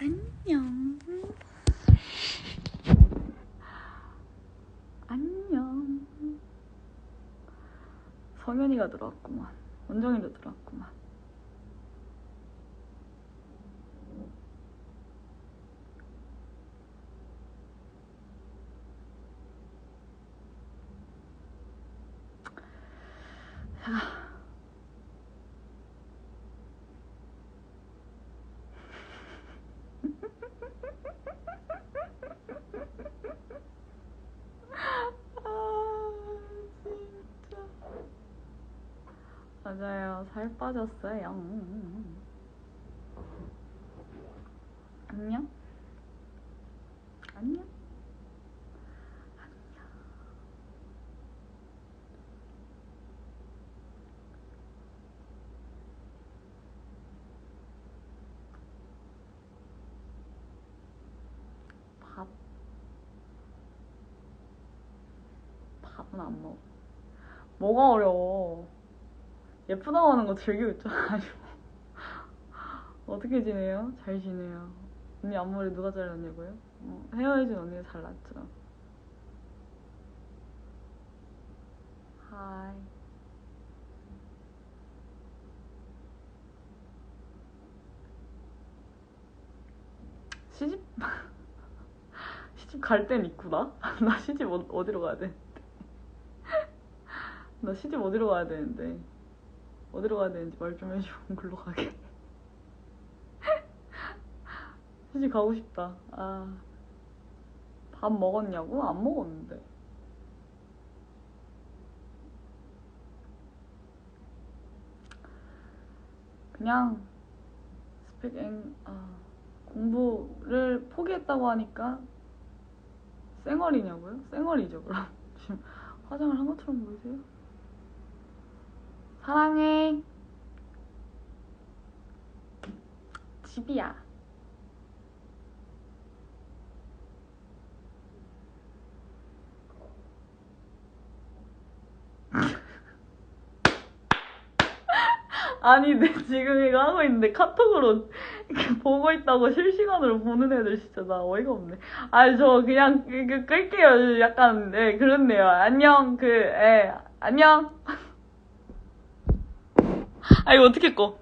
안녕. 안녕. 성현이가 들어왔구만. 원정이도 들어왔구만. 아, 진 맞아요. 살 빠졌어요. 안녕? 밥. 밥은 안 먹어. 뭐가 어려워. 예쁘다고 하는 거 즐기고 있잖아요. 어떻게 지내요? 잘 지내요. 언니 앞머리 누가 잘랐냐고요? 어, 헤어해준 언니가 잘랐죠. 하이. 시집 시집 갈 땐 있구나. 나 시집 어, 어디로 가야 돼? 나 시집 어디로 가야 되는데 어디로 가야 되는지 말 좀 해줘 글로 가게 시집 가고 싶다 아밥 먹었냐고? 안 먹었는데 그냥 스펙 아, 공부를 포기했다고 하니까 쌩얼이냐고요? 쌩얼이죠 그럼 지금 화장을 한 것처럼 보이세요? 사랑해. 집이야. 아니, 내 지금 이거 하고 있는데 카톡으로 이렇게 보고 있다고 실시간으로 보는 애들 진짜 나 어이가 없네. 아니, 저 그냥 그, 그 끌게요. 약간, 예, 그렇네요. 안녕, 그, 예, 안녕. 아 이거 어떻게 꺼?